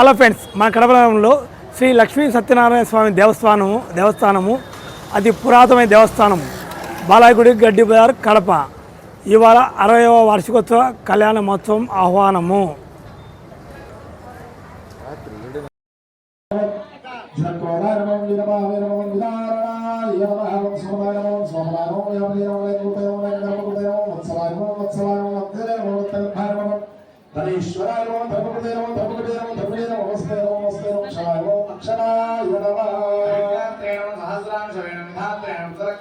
Hello friends మన కడపలో శ్రీ లక్ష్మీ సత్యనారాయణ స్వామి దేవస్థానము దేవస్థానము. అతి పురాతనమైన దేవస్థానము బాలాయగుడి గడ్డి బజార్ కడప. ఇవాళ అరవైవ వార్షికోత్సవ కళ్యాణ మహోత్సవం ఆహ్వానము.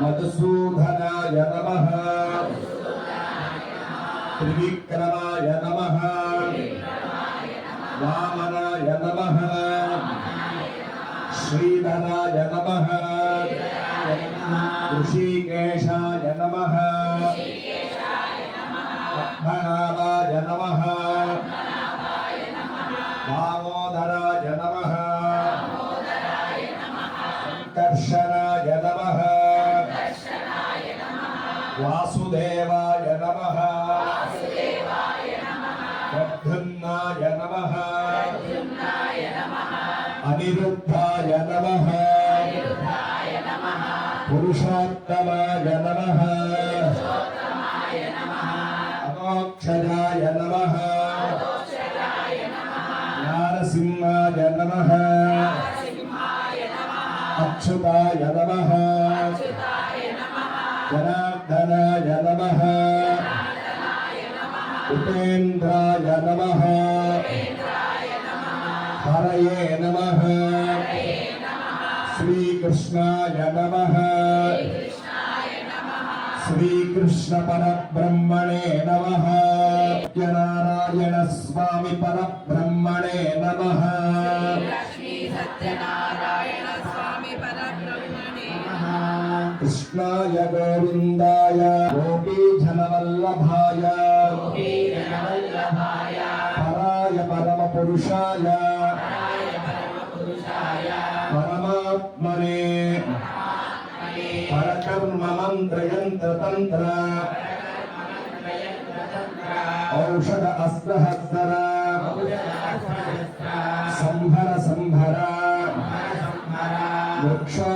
మధుసూదనాయ నమ త్రివిక్రమాయ నమ వామనాయ నమ శ్రీధరాయ నమ ఋషికేశాయ నమ పద్మనాభాయ నమ దామోదరాయ నమ సంకర్షణాయ నమ వాసుదేవాయ నమః. ప్రద్యుమ్నాయ నమః. అనిరుద్ధాయ నమః. పురుషోత్తమాయ నమః. అమోక్షజాయ నమః. నారసింహాయ నమః. అచ్యుతాయ నమః. జనార్దనాయ ఉపేంద్రాయ నమః. హరయే నమః. శ్రీకృష్ణాయ నమః. శ్రీకృష్ణ పరబ్రహ్మణే నమః. సత్యనారాయణ స్వామి పరబ్రహ్మణే కృష్ణాయ గోవిందాయ గోపీజనవల్లభాయ. వల్లభాయ పరాయ పరమ పురుషాయ పరమాత్మనే. పరకర్మ మంత్రయంత్ర తంత్ర ఔషధ అస్త్రహస్తర సంహర సంహర వృక్షోర్మోచయ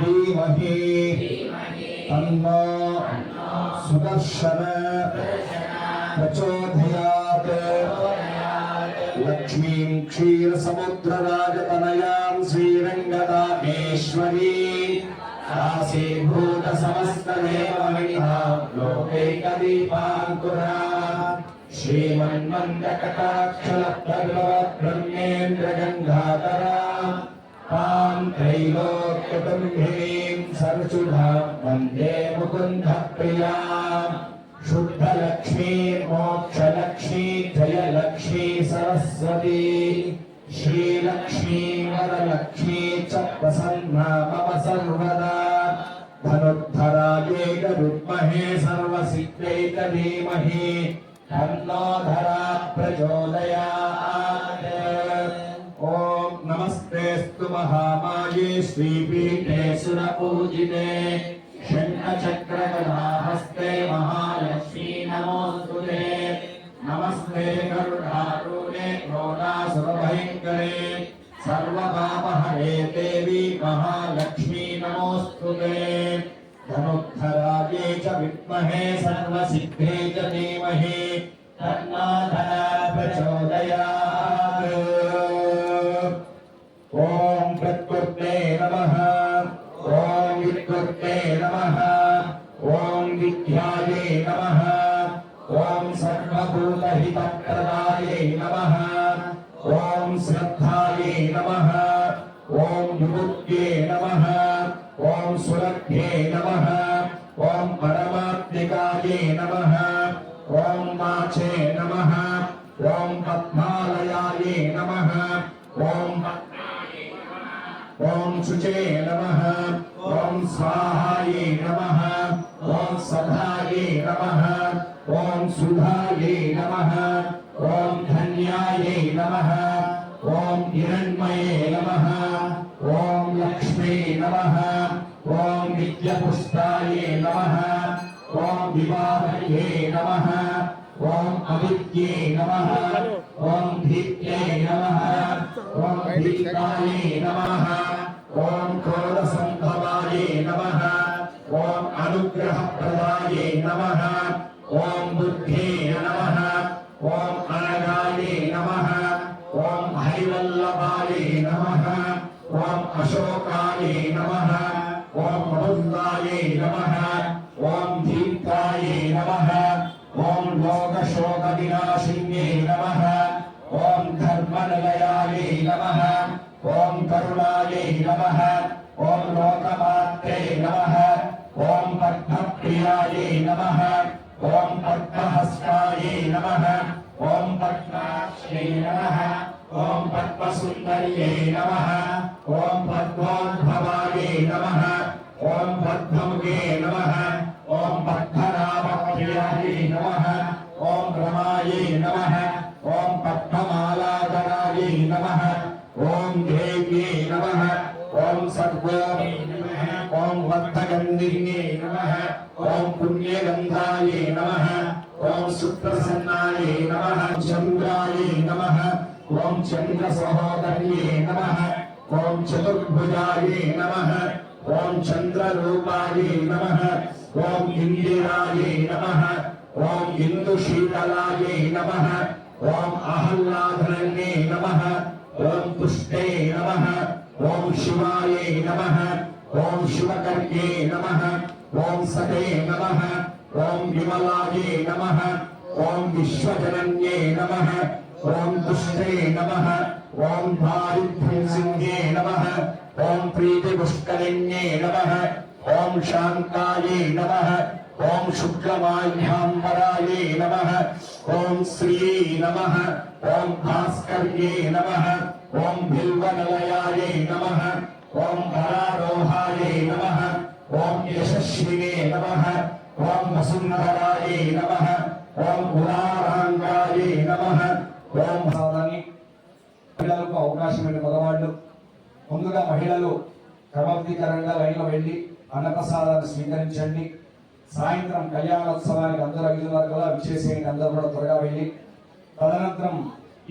धीमहि। तन्नो सुदर्शन। प्रचोदयात्। लक्ष्मीं क्षीरसमुद्रराजतनयां श्रीरङ्गदामेश्वरी राशीभूतसमस्तदेवमिहा लोकैकदीपाङ्कुरा श्रीमन्मन्दकटाक्षलप्रभवब्रह्मेन्द्रगङ्गाधरा तां त्रैलोक సమస్తదేవమిహాం లోకైకదీపాంకురా శ్రీమన్మందకటాక్షలబ్రహ్మేంద్రగంగాధరా పాం త్రైలోక్యతుంభీం సరచుఢాం వందే ముకుంద ప్రియాం శుద్ధలక్ష్మీ మోక్షలక్ష్మీ జయలక్ష్మీ సరస్వతీ శ్రీలక్ష్మీ వరలక్ష్మీ చ ప్రసన్నా మమ సర్వదా ధనుర్ధరాయే గరుత్మహే तु महामाये श्रीपीठे सुरपूजिते। षण्णचक्रगदाहस्ते महालक्ष्मी नमोऽस्तु नमस्ते गरुडारूढे घोरासुरभयङ्करे सर्वपापहरे देवी महालक्ष्मी नमोऽस्तु ते धनुद्धराजे च विद्महे सर्वसिद्धे च धीमहि। विद्याये नमः ॐ सर्वभूतहितप्रदाये नमः ॐ श्रद्धाये नमः ॐ विमुक्त्ये नमः ॐ सुरभ्ये नमः ॐ परमात्मिकाये नमः ॐ वाचे नमः ॐ पद्मालयाये नमः ॐ ॐ शुचे नमः ॐ सुधाये नमः ॐ धन्याये नमः ॐ हिरण्मये नमः ॐ लक्ष्मी नमः ॐ विद्यपुष्टाये नमः ॐ विवाहये नमः ॐ अविद्ये नमः ॐ धीत्ये नमः ॐ धीताये नमः ॐ ॐ అనుగ్రహప్రదాయే నమ ఓం బుద్ధే నమ ఓం అనగాయే నమ ఓం హరివల్లభాయే నమ ఓం అశోకాయే నమ ఓం ప్రభుందాయే నమ ఓం ఓం పద్మాక్షై నమ ఓం పద్మసుందర్యై నమ ఓం పద్మా चंद्राये नम ओम चंद्र सहोदर्ये नमः ओम चतुर्भुजाये नमः ओम चंद्र रूपाये नमः ओम इंदिराये नमः ओम इंदुशीतलाये नमः ओम अहल्लाधरण्ये नमः ओम पुष्टे नमः ओम शिवाये नमः ओम शिवकर्ये नमः ओम सदे नमः ओम विमलाये नमः ॐ विश्वजनन्ये नमः ॐ दुष्टे नमः ॐ दारिद्र्यसिंहे नमः ॐ प्रीतिपुष्करिण्ये नमः ॐ शान्तायै नमः ॐ शुक्लमाल्याम्बरायै नमः ॐ श्रिये नमः ॐ भास्कर्ये नमः ॐ बिल्वनिलयायै नमः ॐ वरारोहायै नमः ॐ यशस्विने नमः ॐ वसुन्धरायै नमः ఓం ఉదాహంగాయ నమ. ఓం సాధని మహిళలకు అవకాశం ఇవ్వని మగవాళ్ళు. ముందుగా మహిళలు క్రమబద్ధీకరంగా లైన్లో వెళ్ళి అన్నప్రసాదాన్ని స్వీకరించండి. సాయంత్రం కళ్యాణోత్సవానికి అందరూ ఐదున్నర కదా విచ్చేసేయండి. అందరూ కూడా త్వరగా వెళ్ళి. తదనంతరం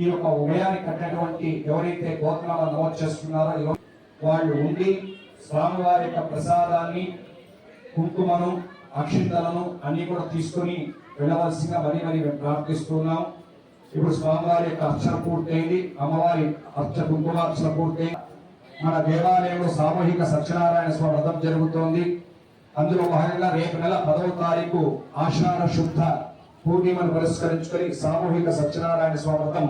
ఈ యొక్క ఉదయాన్ని కట్టినటువంటి ఎవరైతే గోత్రాలు నమోదు చేసుకున్నారో వాళ్ళు ఉండి స్వామివారి యొక్క ప్రసాదాన్ని కుంకుమను అక్షింతలను అన్నీ కూడా తీసుకొని వెళ్ళవలసిందిగా మరీ మరీ మేము ప్రార్థిస్తున్నాం. ఇప్పుడు స్వామివారి యొక్క అర్చన పూర్తయింది. అమ్మవారి అర్చ కుంకుమార్చన పూర్తయింది. మన దేవాలయంలో సామూహిక సత్యనారాయణ స్వామి వ్రతం జరుగుతోంది. అందులో భాగంగా రేపు నెల పదవ తారీఖు ఆషాఢ శుద్ధ పూర్ణిమను పురస్కరించుకొని సామూహిక సత్యనారాయణ స్వామి వ్రతం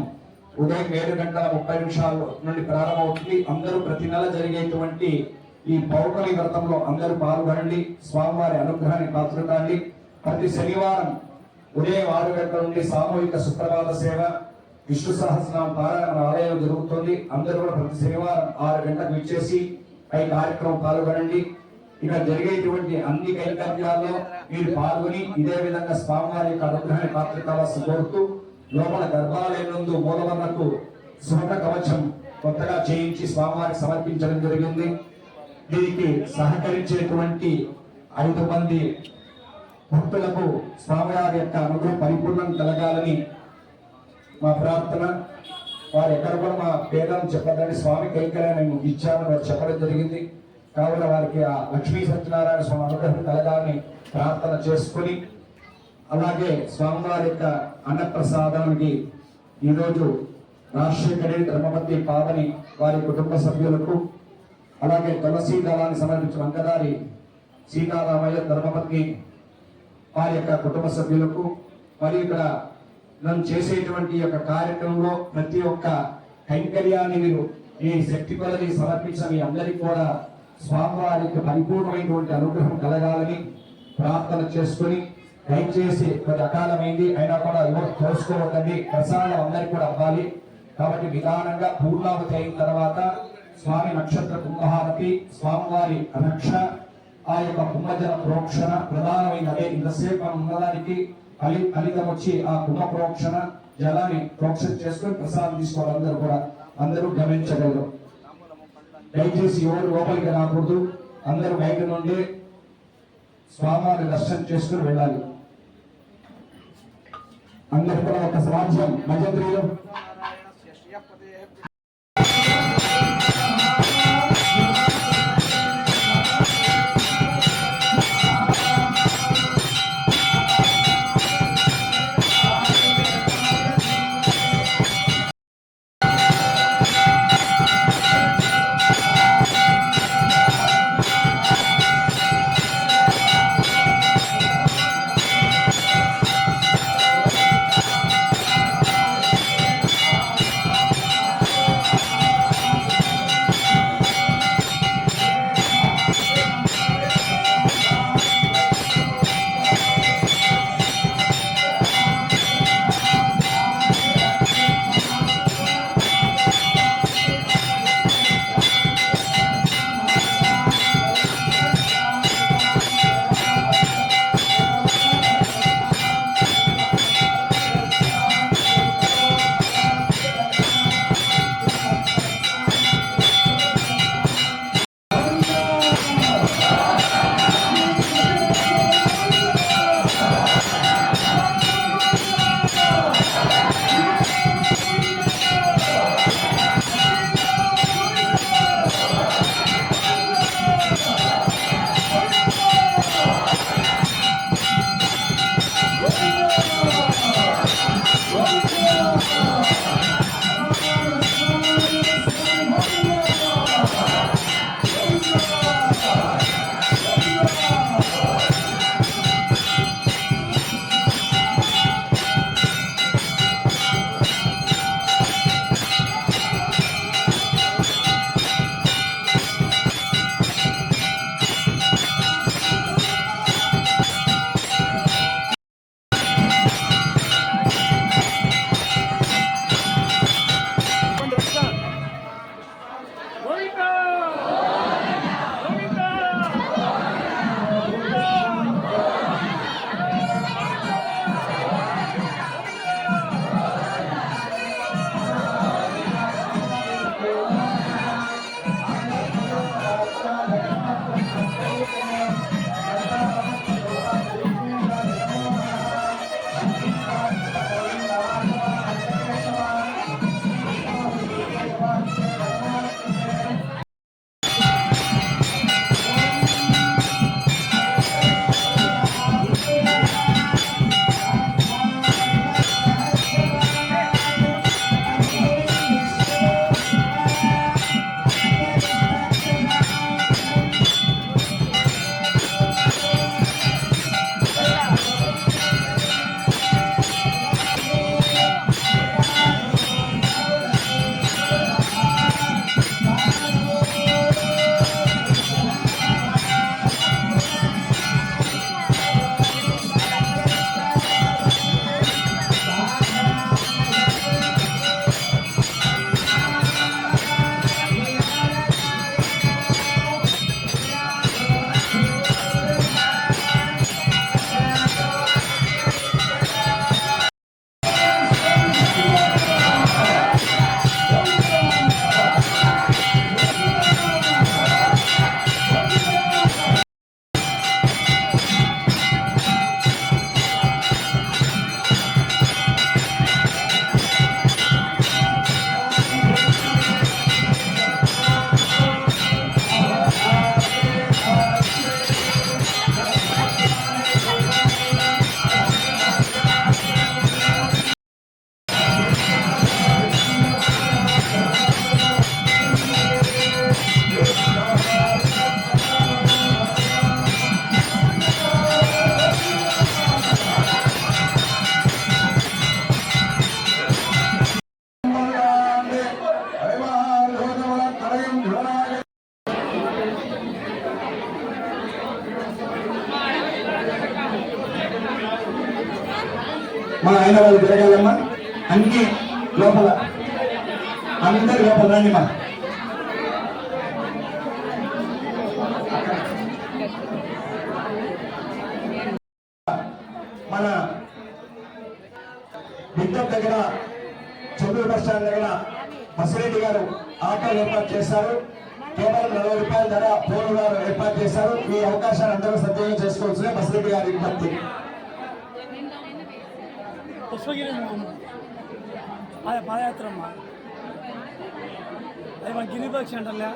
ఉదయం ఏడు గంటల ముప్పై నిమిషాల నుండి ప్రారంభమవుతుంది. అందరూ ప్రతి నెల జరిగేటువంటి ఈ పౌర్ణమి వ్రతంలో అందరూ పాల్గొనండి. స్వామివారి అనుగ్రహాన్ని పాత్రకాండి ప్రతి శనివారం ఉదయం ఆరు గంటల నుండి సామూహిక సుప్రభాత సేవ విష్ణు సహస్రనామ పారాయణ ఆలయం జరుగుతుంది. అందరూ కూడా ప్రతి శనివారం ఆరు గంటలకు ఇచ్చేసి పై కార్యక్రమం పాల్గొనండి. ఇక జరిగేటువంటి అన్ని కైంకర్యాల్లో మీరు పాల్గొని ఇదే విధంగా స్వామివారి యొక్క అనుగ్రహాన్ని పాత్ర కావాల్సి కోరుతూ లోపల గర్భాలయం నందు మూలవర్ణకు సుమత కవచం కొత్తగా చేయించి స్వామివారికి సమర్పించడం జరిగింది. దీనికి సహకరించేటువంటి ఐదు మంది భక్తులకు స్వామివారి యొక్క అనుగ్రహం పరిపూర్ణం కలగాలని మా ప్రార్థన. వారు ఎక్కడ కూడా మా పేదలను చెప్పదని స్వామి కైకలే మేము ఇచ్చామని వారు చెప్పడం జరిగింది. కావున వారికి ఆ లక్ష్మీ సత్యనారాయణ స్వామి అనుగ్రహం కలగాలని ప్రార్థన చేసుకుని అలాగే స్వామివారి యొక్క అన్నప్రసాదానికి ఈరోజు రాజశేఖరి ధర్మపతి పావని వారి కుటుంబ సభ్యులకు అలాగే తులసీ దళాన్ని సమర్పించిన అంగదారి సీతారామయ్య ధర్మపత్ని వారి యొక్క కుటుంబ సభ్యులకు మరియు ఇక్కడ మనం చేసేటువంటి యొక్క కార్యక్రమంలో ప్రతి ఒక్క కైంకర్యాన్ని మీరు ఈ శక్తి కొలది సమర్పించిన మీ అందరికీ కూడా స్వామివారి యొక్క పరిపూర్ణమైనటువంటి అనుగ్రహం కలగాలని ప్రార్థన చేసుకుని దయచేసి కొద్ది అకాలమైంది అయినా కూడా ఎవరు తోసుకోవద్దండి. ప్రసాదం అందరికీ కూడా అవ్వాలి. కాబట్టి నిదానంగా పూర్ణావతి అయిన తర్వాత స్వామి నక్షత్ర కుంభహారతి స్వామివారి రక్ష ఆ యొక్క కుంభజల ప్రోక్షణ ప్రధానమైన అదే. ఇంతసేపు మనం ఉన్నదానికి ఫలి ఫలితం వచ్చి ఆ కుంభ ప్రోక్షణ జలాన్ని ప్రోక్షణ చేసుకొని ప్రసాదం తీసుకోవాలి అందరూ కూడా. అందరూ గమనించగలరు. దయచేసి ఎవరు లోపలికి రాకూడదు. అందరూ బయట నుండి స్వామివారి దర్శనం చేసుకుని వెళ్ళాలి. అందరు కూడా ఒక సాధ్యం భజంత్రిలో ఇద్దరు దగ్గర చెన్నూరు బస్ స్టాండ్ దగ్గర బసిరెడ్డి గారు ఆటో ఏర్పాటు చేశారు. కేవలం నలభై రూపాయల ధర పోలు గారు ఏర్పాటు చేశారు. ఈ అవకాశాన్ని అందరూ సద్వినియోగం చేసుకోవచ్చు బసిరెడ్డి గారి విజ్ఞప్తి. పుష్పగిరి పాదయాత్ర అమ్మా సెంటర్లే.